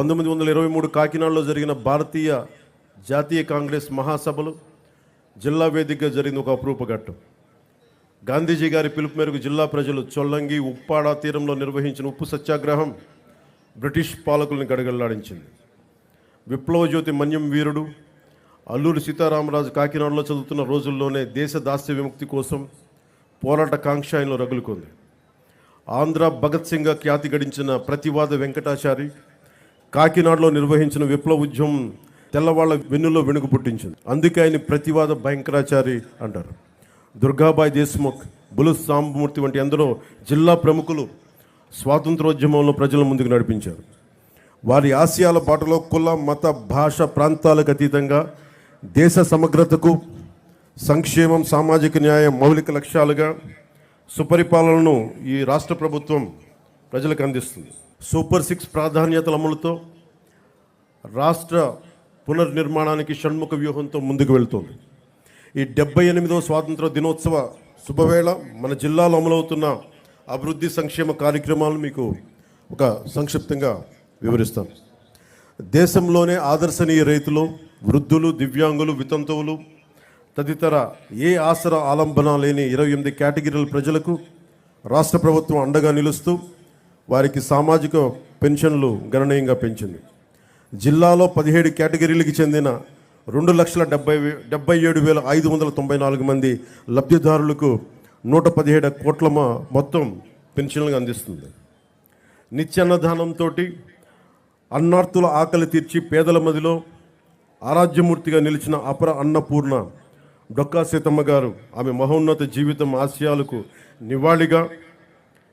పంతొమ్మిది వందల ఇరవై మూడు కాకినాడలో జరిగిన భారతీయ జాతీయ కాంగ్రెస్ మహాసభలు జిల్లా వేదికగా జరిగిన ఒక అపురూప ఘట్టం. గాంధీజీ గారి పిలుపు మేరకు జిల్లా ప్రజలు చొల్లంగి ఉప్పాడ తీరంలో నిర్వహించిన ఉప్పు సత్యాగ్రహం బ్రిటిష్ పాలకుల్ని గడగడలాడించింది. విప్లవ జ్యోతి మన్యం వీరుడు అల్లూరి సీతారామరాజు కాకినాడలో చదువుతున్న రోజుల్లోనే దేశ దాస్య విముక్తి కోసం పోరాట కాంక్ష ఆయనలో రగులుకుంది. ఆంధ్ర భగత్ సింగ్ ఖ్యాతి గడించిన ప్రతివాద వెంకటాచారి కాకినాడలో నిర్వహించిన విప్లవ ఉద్యమం తెల్లవాళ్ళ వెన్నులో వెనుక పుట్టించింది. అందుకే ఆయన ప్రతివాద భయంకరాచారి అంటారు. దుర్గాబాయి దేశ్ముఖ్ బులు సాంబమూర్తి వంటి ఎందరో జిల్లా ప్రముఖులు స్వాతంత్రోద్యమంలో ప్రజల ముందుకు నడిపించారు. వారి ఆశయాల బాటలో కుల మత భాష ప్రాంతాలకు అతీతంగా దేశ సమగ్రతకు సంక్షేమం సామాజిక న్యాయం మౌలిక లక్ష్యాలుగా సుపరిపాలనను ఈ రాష్ట్ర ప్రభుత్వం ప్రజలకు అందిస్తుంది. సూపర్ సిక్స్ ప్రాధాన్యతల అమలుతో రాష్ట్ర పునర్నిర్మాణానికి షణ్ముఖ వ్యూహంతో ముందుకు వెళ్తోంది. ఈ డెబ్బై ఎనిమిదవ స్వాతంత్ర దినోత్సవ శుభవేళ మన జిల్లాలో అమలవుతున్న అభివృద్ధి సంక్షేమ కార్యక్రమాలను మీకు ఒక సంక్షిప్తంగా వివరిస్తాను. దేశంలోనే ఆదర్శనీయ రైతులు వృద్ధులు దివ్యాంగులు వితంతువులు తదితర ఏ ఆసర ఆలంబన లేని ఇరవై ఎనిమిది కేటగిరీల ప్రజలకు రాష్ట్ర ప్రభుత్వం అండగా నిలుస్తూ వారికి సామాజిక పెన్షన్లు గణనీయంగా పెంచింది. జిల్లాలో పదిహేడు కేటగిరీలకు చెందిన రెండు లక్షల డెబ్బై డెబ్బై ఏడు వేల ఐదు వందల తొంభై నాలుగు మంది లబ్ధిదారులకు నూట పదిహేడు కోట్ల మొత్తం పెన్షన్లు అందిస్తుంది. నిత్యాన్నదానంతో అన్నార్థుల ఆకలి తీర్చి పేదల మదిలో ఆరాధ్యమూర్తిగా నిలిచిన అపర అన్నపూర్ణ డొక్కా సీతమ్మ గారు ఆమె మహోన్నత జీవితం ఆశయాలకు నివాళిగా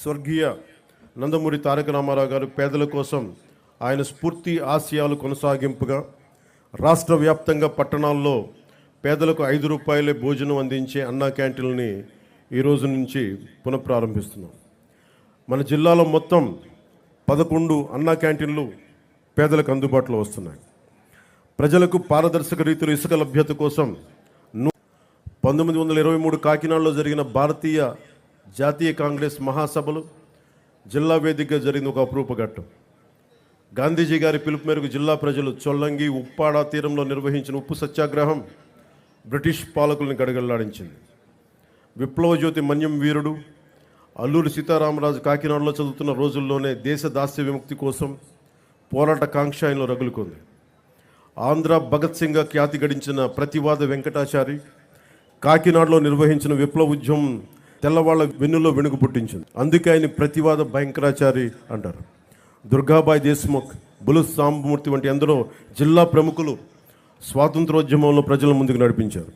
స్వర్గీయ నందమూరి తారక రామారావు గారు పేదల కోసం ఆయన స్ఫూర్తి ఆశయాలు కొనసాగింపుగా రాష్ట్ర వ్యాప్తంగా పట్టణాల్లో పేదలకు ఐదు రూపాయలే భోజనం అందించే అన్నా క్యాంటీన్లని ఈ రోజు నుంచి పునఃప్రారంభిస్తున్నాం. మన జిల్లాలో మొత్తం పదకొండు అన్నా క్యాంటీన్లు పేదలకు అందుబాటులో వస్తున్నాయి. ప్రజలకు పారదర్శక రీతిలో ఇసుక లభ్యత కోసం పంతొమ్మిది వందల ఇరవై మూడు కాకినాడలో జరిగిన భారతీయ జాతీయ కాంగ్రెస్ మహాసభలు జిల్లా వేదికగా జరిగిన ఒక అపురూప ఘట్టం. గాంధీజీ గారి పిలుపు మేరకు జిల్లా ప్రజలు చొల్లంగి ఉప్పాడ తీరంలో నిర్వహించిన ఉప్పు సత్యాగ్రహం బ్రిటిష్ పాలకుల్ని గడగడలాడించింది. విప్లవజ్యోతి మన్యం వీరుడు అల్లూరి సీతారామరాజు కాకినాడలో చదువుతున్న రోజుల్లోనే దేశ దాస్య విముక్తి కోసం పోరాట కాంక్ష ఆయనలో రగులుకుంది. ఆంధ్ర భగత్ సింగ్ ఖ్యాతి గడించిన ప్రతివాద వెంకటాచారి కాకినాడలో నిర్వహించిన విప్లవ ఉద్యమం తెల్లవాళ్ళ వెన్నులో వెనుక పుట్టించింది. అందుకే ఆయన ప్రతివాద భయంకరాచారి అంటారు. దుర్గాబాయి దేశ్ముఖ్ బులు సాంబమూర్తి వంటి ఎందరో జిల్లా ప్రముఖులు స్వాతంత్రోద్యమంలో ప్రజల ముందుకు నడిపించారు.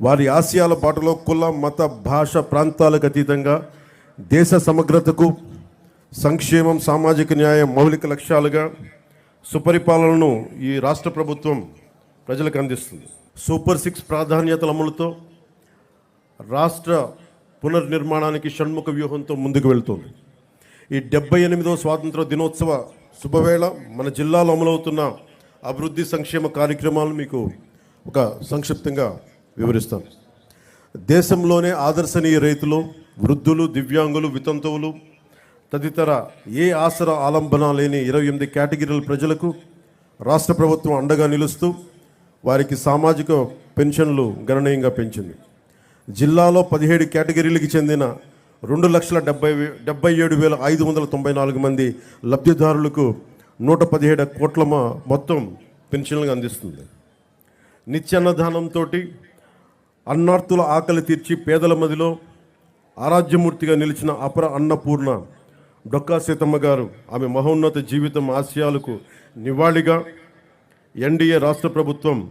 వారి ఆశయాల పాటలో కుల మత భాష ప్రాంతాలకు అతీతంగా దేశ సమగ్రతకు సంక్షేమం సామాజిక న్యాయం మౌలిక లక్ష్యాలుగా సుపరిపాలనను ఈ రాష్ట్ర ప్రభుత్వం ప్రజలకు అందిస్తుంది. సూపర్ సిక్స్ ప్రాధాన్యతల అమలుతో రాష్ట్ర పునర్నిర్మాణానికి షణ్ముఖ వ్యూహంతో ముందుకు వెళ్తోంది. ఈ డెబ్బై ఎనిమిదవ స్వాతంత్ర దినోత్సవ శుభవేళ మన జిల్లాలో అమలవుతున్న అభివృద్ధి సంక్షేమ కార్యక్రమాలను మీకు ఒక సంక్షిప్తంగా వివరిస్తాను. దేశంలోనే ఆదర్శనీయ రైతులు వృద్ధులు దివ్యాంగులు వితంతువులు తదితర ఏ ఆసర ఆలంబన లేని ఇరవై ఎనిమిది కేటగిరీల ప్రజలకు రాష్ట్ర ప్రభుత్వం అండగా నిలుస్తూ వారికి సామాజిక పెన్షన్లు గణనీయంగా పెంచింది. జిల్లాలో పదిహేడు కేటగిరీలకు చెందిన రెండు లక్షల డెబ్బై డెబ్బై ఏడు వేల ఐదు వందల తొంభై నాలుగు మంది లబ్ధిదారులకు నూట పదిహేడు కోట్ల మొత్తం పెన్షన్లు అందిస్తుంది. నిత్యాన్నదానంతో అన్నార్థుల ఆకలి తీర్చి పేదల మదిలో ఆరాధ్యమూర్తిగా నిలిచిన అపర అన్నపూర్ణ డొక్కా సీతమ్మ గారు ఆమె మహోన్నత జీవితం ఆశయాలకు నివాళిగా ఎన్డీఏ రాష్ట్ర ప్రభుత్వం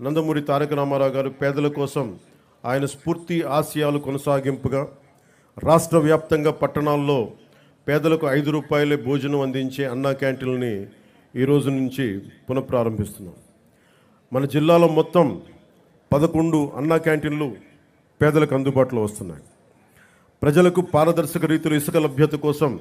నందమూరి తారక రామారావు గారు పేదల కోసం ఆయన స్ఫూర్తి ఆశయాలు కొనసాగింపుగా రాష్ట్ర వ్యాప్తంగా పట్టణాల్లో పేదలకు ఐదు రూపాయలే భోజనం అందించే అన్నా క్యాంటీన్లని ఈ రోజు నుంచి పునఃప్రారంభిస్తున్నాం. మన జిల్లాలో మొత్తం పదకొండు అన్నా క్యాంటీన్లు పేదలకు అందుబాటులో వస్తున్నాయి. ప్రజలకు పారదర్శక రీతిలో ఇసుక లభ్యత కోసం